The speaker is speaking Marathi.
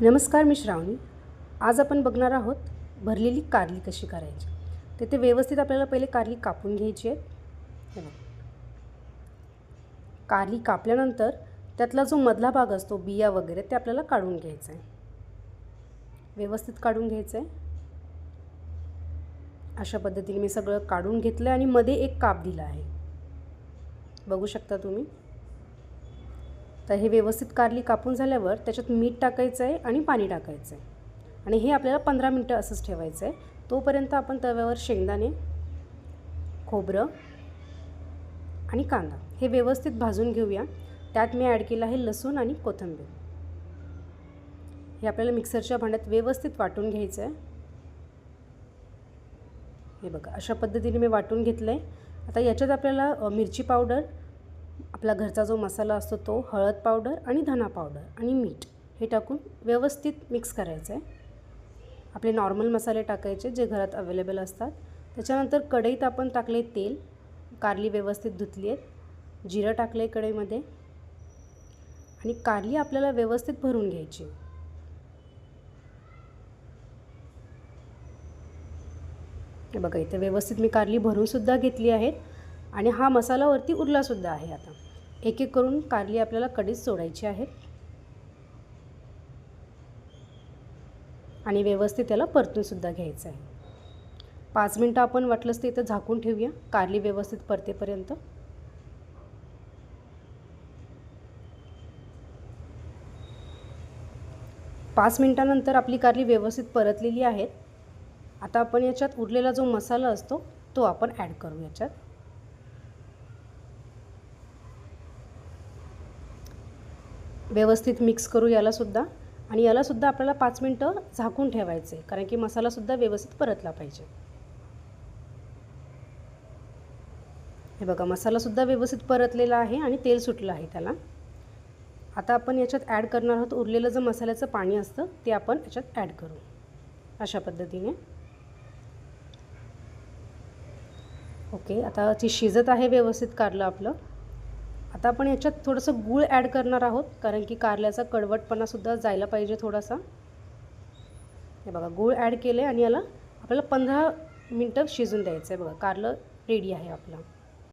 नमस्कार मी श्रावणी. आज आपण बघणार आहोत भरलेली कारली कशी करायची. तर ते व्यवस्थित आपल्याला पहिले कारली कापून घ्यायची आहे. कारली कापल्यानंतर त्यातला जो मधला भाग असतो बिया वगैरे ते आपल्याला काढून घ्यायचं आहे. व्यवस्थित काढून घ्यायचं आहे. अशा पद्धतीने मी सगळं काढून घेतलं आहे आणि मध्ये एक काप दिला आहे. बघू शकता तुम्ही. तर हे व्यवस्थित कारली कापून झाल्यावर त्याच्यात मीठ टाकायचं आहे आणि पाणी टाकायचं आहे. आणि हे आपल्याला पंधरा मिनटं असंच ठेवायचं आहे. तोपर्यंत आपण तव्यावर शेंगदाणे खोबरं आणि कांदा हे व्यवस्थित भाजून घेऊया. त्यात मी ॲड केलं आहे लसूण आणि कोथिंबीर. हे आपल्याला मिक्सरच्या भांड्यात व्यवस्थित वाटून घ्यायचं आहे. हे बघा अशा पद्धतीने मी वाटून घेतलं आहे आता याच्यात आपल्याला मिरची पावडर आपला घरचा जो मसाला असतो तो हळद पावडर आणि धना पावडर आणि मीठ हे टाकून व्यवस्थित मिक्स करायचं आहे. आपले नॉर्मल मसाले टाकायचे जे घरात अवेलेबल असतात. त्याच्यानंतर कढईत आपण टाकले तेल कारली व्यवस्थित धुतली आहेत. जिरं टाकलं आहे कढईमध्ये. आणि कारली आपल्याला व्यवस्थित भरून घ्यायची. बघा इथे व्यवस्थित मी कारली भरूनसुद्धा घेतली आहेत. आणि हा मसाला वरती उरलासुद्धा आहे आता. एक एक करून कारली आपल्याला कडीच सोडायची आहे. आणि व्यवस्थित त्याला परतूनसुद्धा घ्यायचं आहे. पाच मिनटं आपण वाटलंच ते इथं झाकून ठेवूया. कारली व्यवस्थित परतेपर्यंत. पाच मिनटानंतर आपली कारली व्यवस्थित परतलेली आहेत आता आपण याच्यात उरलेला जो मसाला असतो तो आपण ॲड करू याच्यात. व्यवस्थित मिक्स करू यालासुद्धा. आणि यालासुद्धा आपल्याला पाच मिनटं झाकून ठेवायचे. कारण की मसालासुद्धा व्यवस्थित परतला पाहिजे. हे बघा मसालासुद्धा व्यवस्थित परतलेला आहे आणि तेल सुटलं आहे त्याला. आता आपण याच्यात ॲड करणार आहोत उरलेलं जे मसाल्याचं पाणी असतं ते आपण याच्यात ॲड करू. अशा पद्धतीने. ओके आता ती शिजत आहे व्यवस्थित कारलं आपलं आता आपण याच्यात थोडंसं गूळ ॲड करणार आहोत कारण की कारल्याचा कडवटपणासुद्धा जायला पाहिजे थोडासा. हे बघा गूळ ॲड केले आणि याला आपल्याला पंधरा मिनटं शिजून द्यायचं आहे बघा. कारलं रेडी आहे आपलं.